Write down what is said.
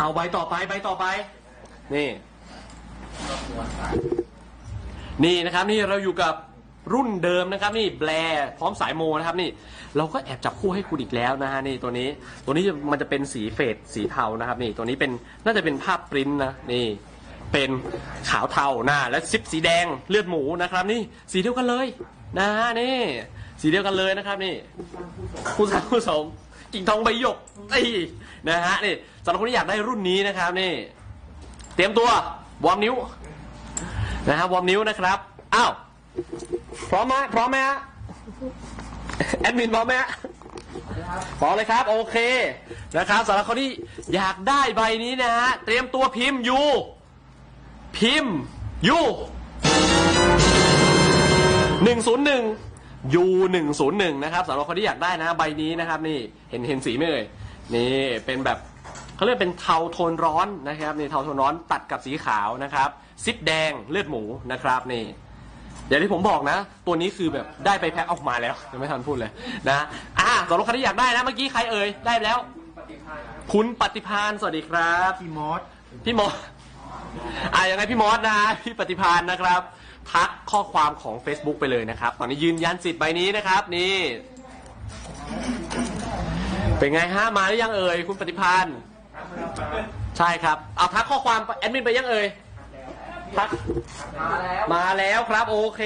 เอาใบต่อไปใบต่อไป นี่ นี่นะครับ นี่เราอยู่กับรุ่นเดิมนะครับ นี่แบร์พร้อมสายโมนะครับ นี่ เราก็แอบจับคู่ให้คุณอีกแล้วนะฮะนี่ตัวนี้ ตัวนี้มันจะเป็นสีเฟดสีเทานะครับ นี่ตัวนี้เป็นน่าจะเป็นภาพปริ้นนะนี่ เป็นขาวเทาหน้าและซิปสีแดงเลือดหมูนะครับ นี่สีเดียวกันเลย นะฮะนี่ สีเดียวกันเลยนะครับ นี่ ผู้สางผู้สม กิ่งทองใบหยกนี่นะฮะนี่สำหรับคนที่อยากได้รุ่นนี้นะครับนี่ เตรียมตัววอร์มนิ้วนะฮะวอร์มนิ้วนะครับอ้าวพร้อมไหมพร้อมไหมฮะแอดมินพร้อมไหมฮะพร้อมเลยครับโอเคนะครับสำหรับคนที่อยากได้ใบนี้นะฮะเตรียมตัวพิมพ์ยูพิมพ์ยูหนึ่งศูนย์หนึ่ง ยูหนึ่งศูนย์หนึ่งนะครับสำหรับคนที่อยากได้นะใบนี้นะครับนี่เห็นเห็นสีไหมเอ่ยนี่เป็นแบบเขาเรียกเป็นเทาโทนร้อนนะครับนี่เทาโทนร้อนตัดกับสีขาวนะครับซิปแดงเลือดหมูนะครับนี่อย่างที่ผมบอกนะ ตัวนี้คือแบบได้ไปแพ็คออกมาแล้วยังไม่ทันพูดเลยนะอ่าสำหรับใครที่อยากได้นะเมื่อกี้ใครเอ่ยได้แล้ว คุณปฏิพานสวัสดีครับ พี่มอสพี่มอส อะยังไงพี่มอสนะพี่ปฏิพานนะครับทักข้อความของ Facebook ไปเลยนะครับ ตอนนี้ยืนยันสิทธิ์ใบนี้นะครับนี่ เป็นไงฮะมาหรือยังเอ่ยคุณปฏิพานใช่ครับเอาทักข้อความแอดมินไปยังเอ่ยทักมาแล้วมาแล้วครับโอเค